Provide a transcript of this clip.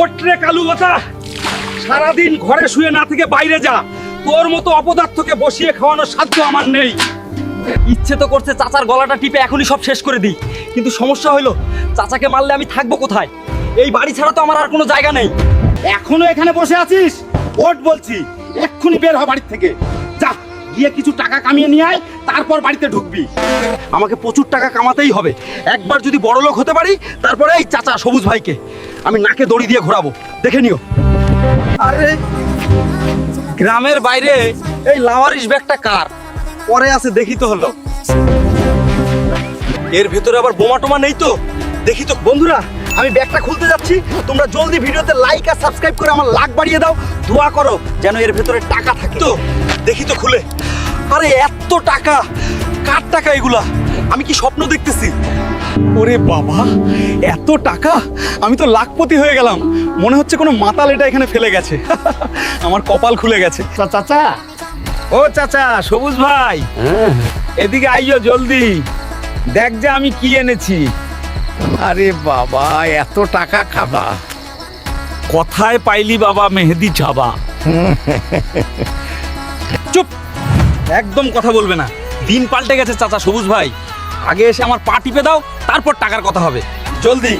ওটরে কালু কথা সারাদিন ঘরে শুয়ে না থেকে বাইরে যা। তোর মতো অপদার্থকে বসিয়ে খাওয়ানোর সাধ্য আমার নেই। ইচ্ছে তো করছে চাচার গলাটা টিপে এখনই সব শেষ করে দিই। কিন্তু সমস্যা হলো, চাচাকে মারলে আমি থাকব কোথায়? এই বাড়ি ছাড়া তো আমার আর কোনো জায়গা নেই। এখনও এখানে বসে আছিস? ওট বলছি, এক্ষুনি বের হ বাড়ির থেকে। যা, গিয়ে কিছু টাকা কামিয়ে নিয়ে আয়, তারপর বাড়িতে ঢুকবি। আমাকে প্রচুর টাকা কামাতেই হবে। একবার যদি বড় লোক হতে পারি, তারপরে এই চাচা সবুজ ভাইকে। আমি নাকে দড়ি দিয়ে ঘোরাবো। দেখে নিও। আরে, গ্রামের বাইরে এই লাওয়ারিশ ব্যাগটা কার? পরে আছে, দেখি তো হলো। এর ভেতরে আবার বোমা টোমা নেই তো? দেখি তো। বন্ধুরা, আমি ব্যাগটা খুলতে যাচ্ছি। তোমরা জলদি ভিডিওতে লাইক আর সাবস্ক্রাইব করে আমার লাখ বাড়িয়ে দাও। দোয়া করো যেন এর ভেতরে টাকা থাকে। তো, দেখি তো খুলে। আরে, এত টাকা! কার টাকা এগুলা? আমি কি স্বপ্ন দেখতেছি? ওরে বাবা এত টাকা? আমি তো লাখপতি হয়ে গেলাম। মনে হচ্ছে কোনো মাতাল এটা এখানে ফেলে গেছে। আমার কপাল খুলে গেছে। চাচা ও চাচা সবুজ ভাই। এদিকে আইও জলদি। দেখ যে আমি কি এনেছি। আরে বাবা এত টাকা খাবা। কথায় পাইলি বাবা মেহেদি চাবা। চুপ! একদম কথা বলবে না। দিন পাল্টে গেছে চাচা সবুজ ভাই। আগে এসে আমার পা টিপে দাও, তারপর টাকার কথা হবে। জলদি।